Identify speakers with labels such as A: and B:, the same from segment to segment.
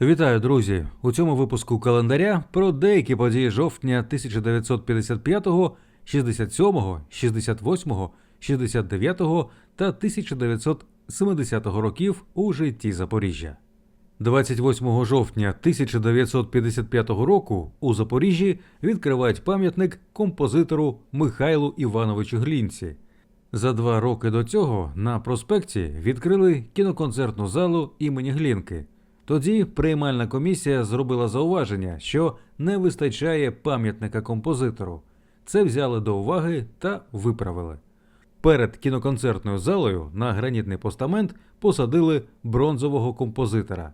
A: Вітаю, друзі! У цьому випуску календаря про деякі події жовтня 1955, 67, 68, 69 та 1970 років у житті Запоріжжя. 28 жовтня 1955 року у Запоріжжі відкривають пам'ятник композитору Михайлу Івановичу Глінці. За два роки до цього на проспекті відкрили кіноконцертну залу імені Глінки. Тоді приймальна комісія зробила зауваження, що не вистачає пам'ятника композитору. Це взяли до уваги та виправили. Перед кіноконцертною залою на гранітний постамент посадили бронзового композитора.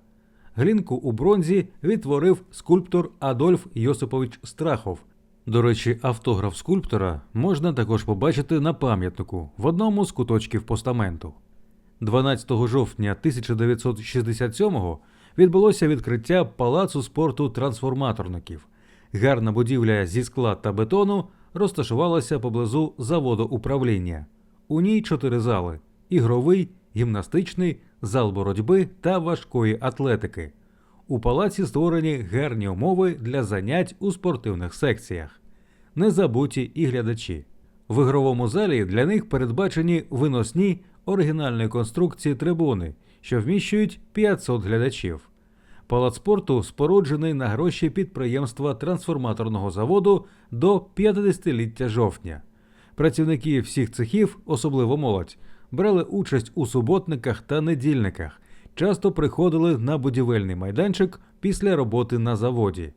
A: Глінку у бронзі відтворив скульптор Адольф Йосипович Страхов. До речі, автограф скульптора можна також побачити на пам'ятнику в одному з куточків постаменту. 12 жовтня 1967-го відбулося відкриття палацу спорту трансформаторників. Гарна будівля зі скла та бетону розташувалася поблизу заводу управління. У ній чотири зали: ігровий, гімнастичний, зал боротьби та важкої атлетики. У палаці створені гарні умови для занять у спортивних секціях. Незабуті і глядачі. В ігровому залі для них передбачені виносні оригінальної конструкції трибуни, що вміщують 500 глядачів. Палац спорту споруджений на гроші підприємства трансформаторного заводу до 50-ліття жовтня. Працівники всіх цехів, особливо молодь, брали участь у суботниках та недільниках, часто приходили на будівельний майданчик після роботи на заводі.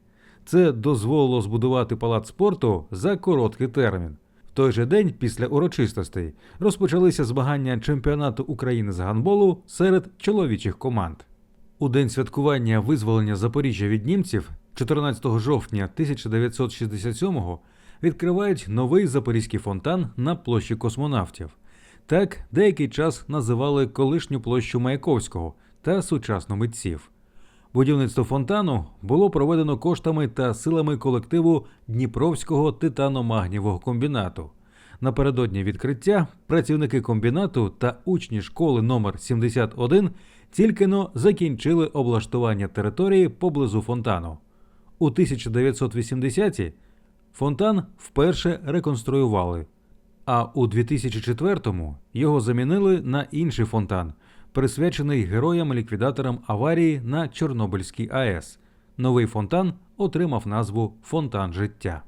A: Це дозволило збудувати палац спорту за короткий термін. Той же день після урочистостей розпочалися змагання чемпіонату України з гандболу серед чоловічих команд. У день святкування визволення Запоріжжя від німців, 14 жовтня 1967-го, відкривають новий запорізький фонтан на площі космонавтів. Так деякий час називали колишню площу Маяковського та сучасну митців. Будівництво фонтану було проведено коштами та силами колективу Дніпровського титано-магнієвого комбінату. Напередодні відкриття працівники комбінату та учні школи номер 71 тільки но закінчили облаштування території поблизу фонтану. У 1980-ті фонтан вперше реконструювали, а у 2004-му його замінили на інший фонтан, присвячений героям-ліквідаторам аварії на Чорнобильській АЕС. Новий фонтан отримав назву Фонтан життя.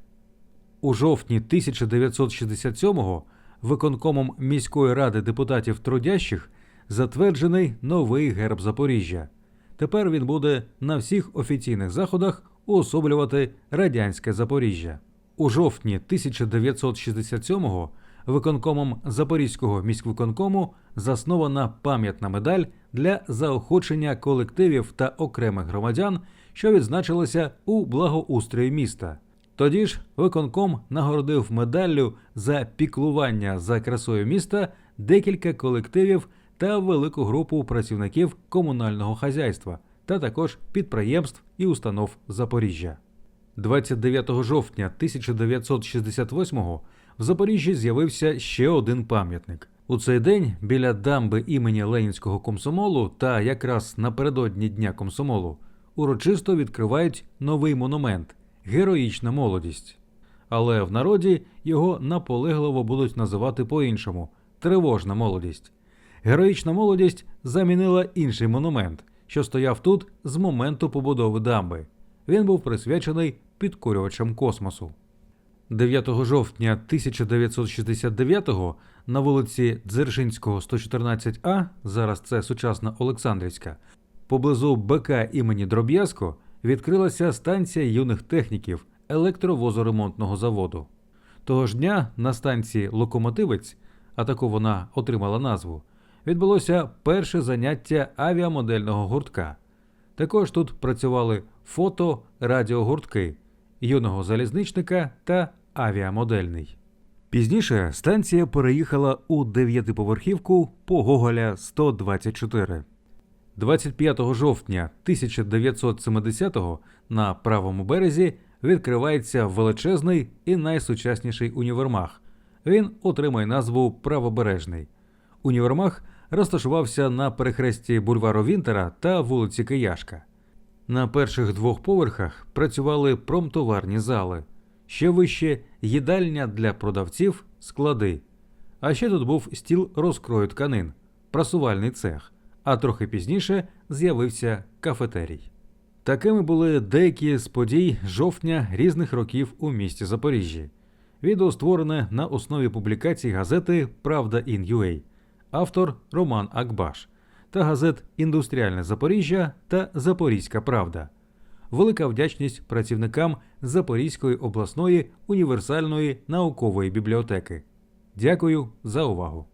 A: У жовтні 1967-го виконкомом міської ради депутатів трудящих затверджений новий герб Запоріжжя. Тепер він буде на всіх офіційних заходах уособлювати радянське Запоріжжя. У жовтні 1967-го виконкомом Запорізького міськвиконкому заснована пам'ятна медаль для заохочення колективів та окремих громадян, що відзначилися у благоустрої міста. Тоді ж виконком нагородив медаллю за піклування за красою міста декілька колективів та велику групу працівників комунального хазяйства та також підприємств і установ Запоріжжя. 29 жовтня 1968-го в Запоріжжі з'явився ще один пам'ятник. У цей день біля дамби імені Ленінського комсомолу та якраз напередодні Дня комсомолу урочисто відкривають новий монумент Героїчна молодість. Але в народі його наполегливо будуть називати по-іншому тривожна молодість. Героїчна молодість замінила інший монумент, що стояв тут з моменту побудови дамби. Він був присвячений підкорювачам космосу. 9 жовтня 1969-го на вулиці Дзержинського, 114А, зараз це сучасна Олександрівська, поблизу БК імені Дроб'язко відкрилася станція юних техніків електровозоремонтного заводу. Того ж дня на станції Локомотивець, а таку вона отримала назву, відбулося перше заняття авіамодельного гуртка. Також тут працювали фото, радіогуртки, юного залізничника та авіамодельний. Пізніше станція переїхала у дев'ятиповерхівку по Гоголя 124. 25 жовтня 1970-го на правому березі відкривається величезний і найсучасніший універмаг. Він отримає назву Правобережний. Універмаг розташувався на перехресті бульвару Вінтера та вулиці Кияшка. На перших двох поверхах працювали промтоварні зали, ще вище їдальня для продавців, склади. А ще тут був стіл розкрою тканин, прасувальний цех, а трохи пізніше з'явився кафетерій. Такими були деякі з подій жовтня різних років у місті Запоріжжі. Відео створене на основі публікацій газети Правда Ін.Ю.А. автор Роман Акбаш та газет Індустріальне Запоріжжя та Запорізька Правда. Велика вдячність працівникам Запорізької обласної універсальної наукової бібліотеки. Дякую за увагу.